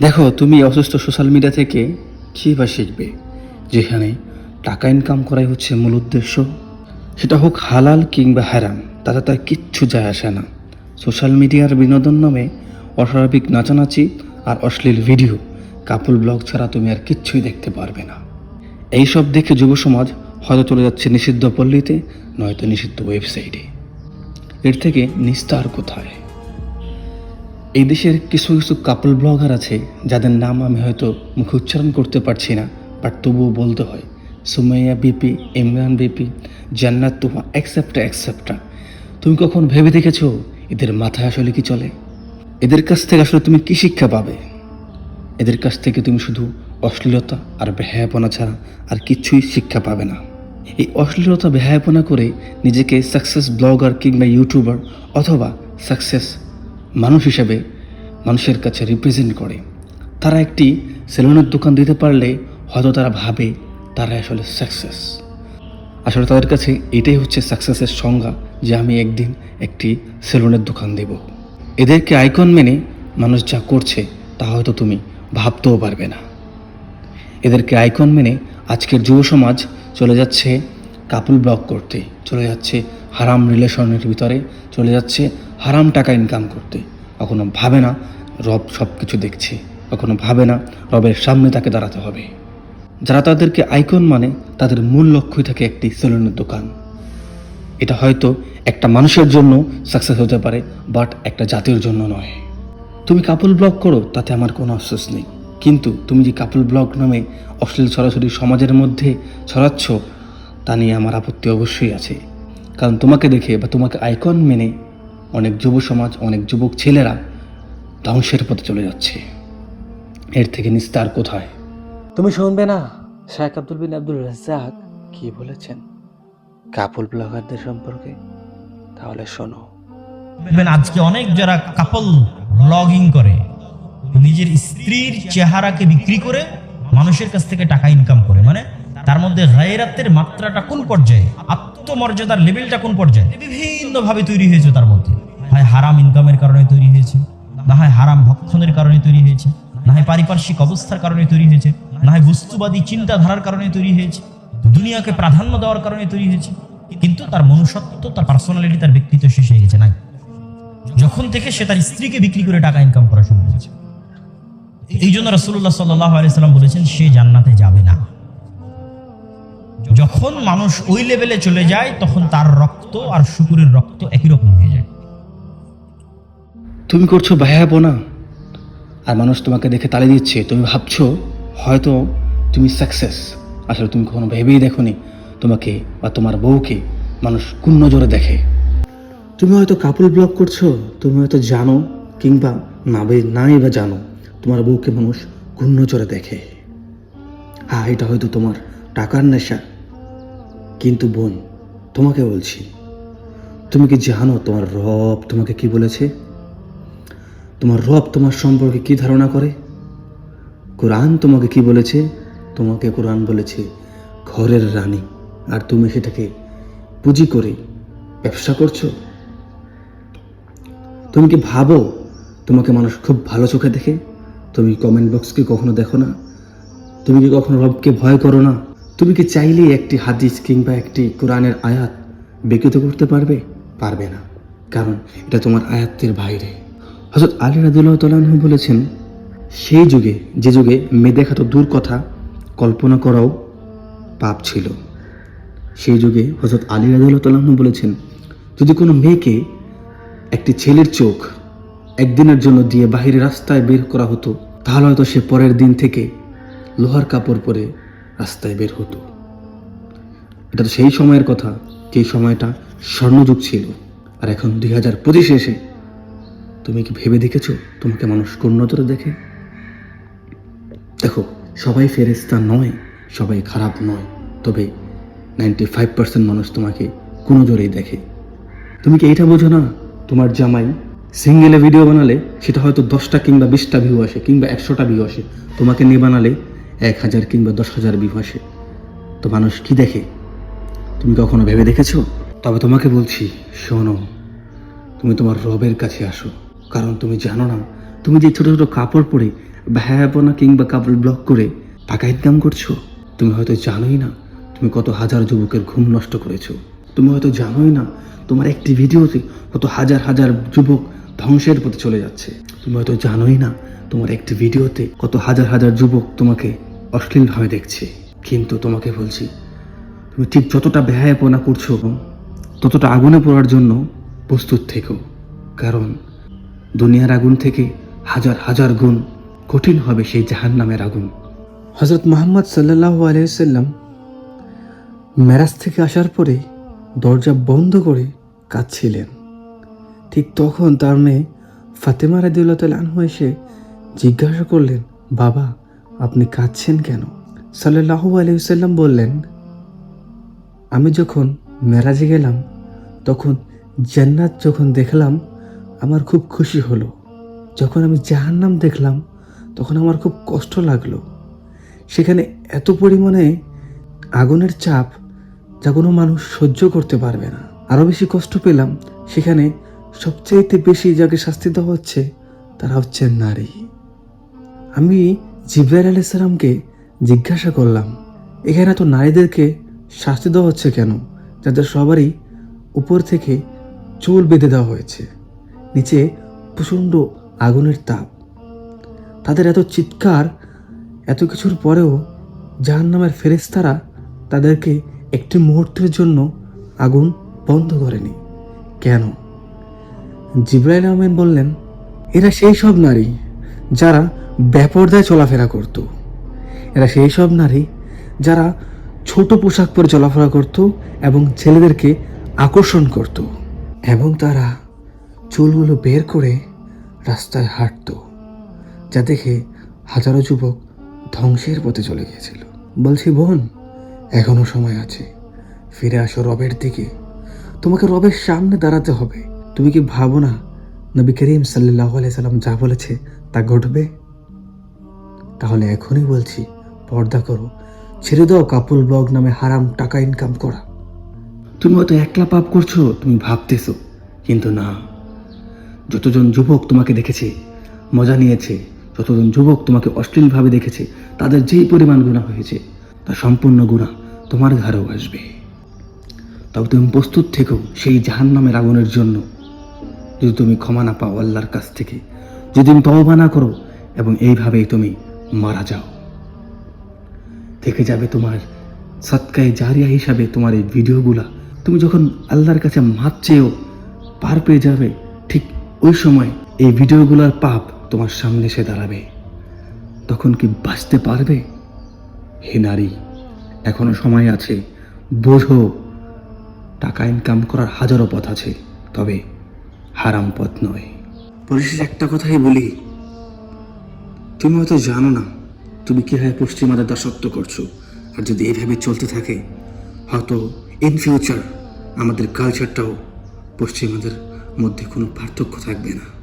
দেখো, তুমি অসুস্থ সোশ্যাল মিডিয়া থেকে কী বা শিখবে? যেখানে টাকা ইনকাম করাই হচ্ছে মূল উদ্দেশ্য। সেটা হোক হালাল কিংবা হারাম, তাতে তার কিচ্ছু যায় আসে না। সোশ্যাল মিডিয়ার বিনোদন নামে অস্বাভাবিক নাচানাচি আর অশ্লীল ভিডিও, কাপল ব্লগ ছাড়া তুমি আর কিচ্ছুই দেখতে পারবে না। এইসব দেখে যুব সমাজ হয়তো চলে যাচ্ছে নিষিদ্ধ পল্লীতে নয়তো নিষিদ্ধ ওয়েবসাইটে। এর থেকে নিস্তার কোথায়? এই দেশের কিছু কিছু কাপল ব্লগার আছে, যাদের নাম আমি হয়তো মুখে উচ্চারণ করতে পারছি না বাট তবুও বলতে হয়। সুমাইয়া বিপি ইমরান বিপি জান্নাত তুহা অ্যাকসেপ্টা অ্যাকসেপ্টা তুমি কখন ভেবে দেখেছ এদের মাথায় আসলে কি চলে? এদের কাছ থেকে আসলে তুমি কি শিক্ষা পাবে? এদের কাছ থেকে তুমি শুধু অশ্লীলতা আর বেহায়াপনা ছাড়া আর কিছুই শিক্ষা পাবে না। এই অশ্লীলতা বেহায়াপনা করে নিজেকে সাকসেস ব্লগার কিংবা ইউটিউবার অথবা সাকসেস মানুষ হিসেবে মানুষের কাছে রিপ্রেজেন্ট করে। তারা একটি সেলুনের দোকান দিতে পারলে হয়তো তারা ভাবে তারা আসলে সাকসেস আসলে তাদের কাছে এটাই হচ্ছে সাকসেসের সংজ্ঞা যে আমি একদিন একটি সেলুনের দোকান দেব। এদেরকে আইকন মেনে মানুষ যা করছে তা হয়তো তুমি ভাবতেও পারবে না। এদেরকে আইকন মেনে আজকের যুব সমাজ চলে যাচ্ছে কাপল ব্লক করতে। চলে যাচ্ছে হারাম রিলেশনের ভিতরে। চলে যাচ্ছে হারাম টাকা ইনকাম করতে। কখনো ভাবে না, রব সব কিছু দেখছে। কখনো ভাবে না, রবের সামনে তাকে দাঁড়াতে হবে। যারা তাদেরকে আইকন মানে তাদের মূল লক্ষ্যই থাকে একটি সেলুনের দোকান। এটা হয়তো একটা মানুষের জন্য সাকসেস হতে পারে বাট একটা জাতির জন্য নয়। তুমি কাপল ব্লগ করো, তাতে আমার কোনো আফসোস নেই। কিন্তু তুমি যে কাপল ব্লগ নামে অশ্লীল সরাসরি সমাজের মধ্যে ছড়াচ্ছ, তা নিয়ে আমার আপত্তি অবশ্যই আছে। কারণ তোমাকে দেখে বা তোমাকে আইকন মেনে অনেক যুব সমাজ অনেক যুবক ছেলেরা ধ্বংসের পথে চলে যাচ্ছে। এর থেকে নিস্তার কোথায়? তুমি শুনবে না? শেখ আব্দুল বিন আব্দুল রাজ্জাক কি বলেছেন? কাপল ব্লগারদের সম্পর্কে? তাহলে শোনো। দেখবেন আজকে অনেক যারা কাপল ব্লগিং করে নিজের স্ত্রীর চেহারাকে বিক্রি করে মানুষের কাছ থেকে টাকা ইনকাম করে মানে তার মধ্যে গায়রাতের মাত্রাটা কোন পর্যায়ে? আত্মমর্যাদার লেভেলটা কোন পর্যায়ে? বিভিন্ন ভাবে তৈরি হয়েছে তার মধ্যে। হারাম ইনকামের কারণে তৈরি হয়েছে, না হয় হারাম ভক্ষণের কারণে তৈরি হয়েছে, না হয় পারিপার্শ্বিক অবস্থার কারণে তৈরি হয়েছে, না হয় বস্তুবাদী চিন্তাধারার কারণে তৈরি হয়েছে, দুনিয়াকে প্রাধান্য দেওয়ার কারণে তৈরি হয়েছে, কিন্তু তার মনুষ্যত্ব, তার পার্সোনালিটি তার ব্যক্তিত্ব শেষ হয়ে গেছে, নাই। যখন থেকে সে তার স্ত্রীকে বিক্রি করে টাকা ইনকাম করা শুরু করেছে। এই জন্য রসুল্লাহ সাল্লাহ আলাইসাল্লাম বলেছেন, সে জান্নাতে যাবে না। যখন মানুষ ওই লেভেলে চলে যায়, তখন তার রক্ত আর শুকুরের রক্ত একই রকম হয়ে যায়। তুমি করছ না আর মানুষ তোমাকে দেখে তালি দিচ্ছে, তুমি ভাবছ হয়তো তুমি সাকসেস আসলে তুমি কখনো ভেবেই দেখোনি তোমাকে বা তোমার বউকে মানুষ কোন নজরে দেখে। তুমি হয়তো কাপল ব্লগ করছ, তুমি হয়তো জানো, কিংবা না নাই বা জানো, তোমার বউকে মানুষ কোন নজরে দেখে। হ্যাঁ এটা হয়তো তোমার টাকার নেশা। কিন্তু বোন, তোমাকে বলছি, তুমি কি জানো তোমার রব তোমাকে কি বলেছে? তোমার রব তোমার সম্পর্কে কি ধারণা করে? কোরআন তোমাকে কি বলেছে? তোমাকে কোরআন বলেছে ঘরের রানী। আর তুমি সেটাকে পুঁজি করে ব্যবসা করছ? তুমি কি ভাবো তোমাকে মানুষ খুব ভালো চোখে দেখে? তুমি কমেন্ট বক্স কি কখনো দেখো না? তুমি কি কখনো রবকে ভয় করো না? তুমি কি চাইলেই একটি হাদিস কিংবা একটি কোরআনের আয়াত বিকৃত করতে পারবে? পারবে না। কারণ এটা তোমার আয়াতের বাইরে। হজরত আলী রাদুল্লাহ তালাহু বলেছেন, সেই যুগে, যে যুগে মেয়ে দেখা তো দূর কথা কল্পনা করাও পাপ ছিল। সেই যুগে হজরত আলী রাদুল্লাহ তালাহু বলেছেন, যদি কোনো মেয়েকে একটি ছেলের চোখ একদিনের জন্য দিয়ে বাহিরে রাস্তায় বের করা হতো, তাহলে হয়তো সে পরের দিন থেকে লোহার কাপড় পরে রাস্তায় বের হতো। এটা তো সেই সময়ের কথা, যে সময়টা স্বর্ণযুগ ছিল। আর এখন দুই হাজার পঁচিশে এসে তুমি কি ভেবে দেখেছ? তোমাকে মানুষ কোন নজরে দেখে? দেখো, সবাই ফেরেস্তা নয়, সবাই খারাপ নয়। তবে নাইনটি ফাইভ পার্সেন্ট মানুষ তোমাকে কোনো জোরেই দেখে। তুমি কি এইটা বোঝো না? তোমার জামাই সিঙ্গেলে ভিডিও বানালে সেটা হয়তো দশটা কিংবা বিশটা ভিউ আসে, কিংবা একশোটা ভিউ আসে। তোমাকে নিয়ে বানালে এক হাজার কিংবা দশ হাজার ভিউ আসে। তো মানুষ কি দেখে? তুমি কখনো ভেবে দেখেছ? তবে তোমাকে বলছি, শোনো, তুমি তোমার রবের কাছে আসো। কারণ তুমি জানো না, তুমি যে ছোট ছোট কাপড় পরে ভ্যাপনা কিংবা কাপড় ব্লক করে টাকা ইনকাম করছ। তুমি হয়তো জানোই না তুমি কত হাজার যুবকের ঘুম নষ্ট করেছ। তুমি হয়তো জানোই না তোমার একটি ভিডিওতে কত হাজার হাজার যুবক ধ্বংসের পথে চলে যাচ্ছে। তুমি হয়তো জানোই না তোমার একটি ভিডিওতে কত হাজার হাজার যুবক তোমাকে অশ্লীলভাবে দেখছে। কিন্তু তোমাকে বলছি, তুমি ঠিক যতটা ব্যয়াপনা করছ ততটা আগুনে পড়ার জন্য প্রস্তুত থেকো। কারণ দুনিয়ার আগুন থেকে হাজার হাজার গুণ কঠিন হবে সেই জাহান নামের আগুন। হজরত মোহাম্মদ সাল্লাহ আলাইসাল্লাম মেরাজ থেকে আসার পরে দরজা বন্ধ করে কাঁদছিলেন। ঠিক তখন তার মেয়ে ফাতেমা রাদিউল্লাহ আনহু এসে জিজ্ঞাসা করলেন, বাবা, আপনি কাঁদছেন কেন? সাল্লাহ আলাইসাল্লাম বললেন, আমি যখন মেরাজে গেলাম, তখন জান্নাত যখন দেখলাম আমার খুব খুশি হলো। যখন আমি জাহান্নাম দেখলাম, তখন আমার খুব কষ্ট লাগল। সেখানে এত পরিমাণে আগুনের চাপ যা কোনো মানুষ সহ্য করতে পারবে না। আরও বেশি কষ্ট পেলাম সেখানে সবচাইতে বেশি যাকে শাস্তি দেওয়া হচ্ছে, তারা হচ্ছে নারী। আমি জিব্রাইল আলাইসালামকে জিজ্ঞাসা করলাম, এখানে তো নারীদেরকে শাস্তি দেওয়া হচ্ছে কেন? যাদের সবারই উপর থেকে চুল বেঁধে দেওয়া হয়েছে। নিচে প্রচণ্ড আগুনের তাপ। তাদের এত চিৎকার, এত কিছুর পরেও জাহান নামের ফেরেস্তারা তাদেরকে একটি মুহূর্তের জন্য আগুন বন্ধ করেনি। কেন? জিব্রাইল আহমেদ বললেন, এরা সেই সব নারী যারা ব্যাপরদায় চলাফেরা করত। এরা সেই সব নারী যারা ছোট পোশাক পরে চলাফেরা করত এবং ছেলেদেরকে আকর্ষণ করত এবং তারা চুলগুলো বের করে রাস্তায় হাঁটতো, যা দেখে হাজারো যুবক ধ্বংসের পথে চলে গিয়েছিল। বলছি, বোন, এখনও সময় আছে। ফিরে আসো রবের দিকে। তোমাকে রবের সামনে দাঁড়াতে হবে। তুমি কি ভাবো না নবী করিম সাল্লাহ সাল্লাম যা বলেছে তা ঘটবে? তাহলে এখনই বলছি, পর্দা করো। ছেড়ে দাও কাপুল ব্লগ নামে হারাম টাকা ইনকাম করা। তুমি হয়তো একলা পাপ করছ, তুমি ভাবতেছো, কিন্তু না। যতজন যুবক তোমাকে দেখেছে, মজা নিয়েছে, যতজন যুবক তোমাকে অশ্লীলভাবে দেখেছে, তাদের যেই পরিমাণ গুণা হয়েছে, তার সম্পূর্ণ গুণা তোমার ঘরেও আসবে। তবে তুমি প্রস্তুত থেকো সেই জাহান্নামের আগুনের জন্য। যদি তুমি ক্ষমা না পাও আল্লাহর কাছ থেকে, যদি তুমি তওবা না করো, এবং এইভাবেই তুমি মারা যাও। থেকে যাবে তোমার সৎকায় জারিয়া হিসাবে তোমার এই ভিডিওগুলা। তুমি যখন আল্লাহর কাছে মাপ চেয়েও পার পেয়ে যাবে ওই সময় এই ভিডিওগুলোর পাপ তোমার সামনে এসে দাঁড়াবে। তখন কি বাঁচতে পারবে? হে নারী, এখনও সময় আছে। বোঝো, টাকা ইনকাম করার হাজারো পথ আছে, তবে হারাম পথ নয়। পরিশেষে একটা কথাই বলি, তুমি হয়তো জানো না, তুমি কীভাবে পশ্চিমাদের দাসত্ব করছ, আর যদি এইভাবে চলতে থাকে, হয়তো ইন ফিউচার আমাদের কালচারটাও পশ্চিমাদের মধ্যে কোনো পার্থক্য থাকবে না।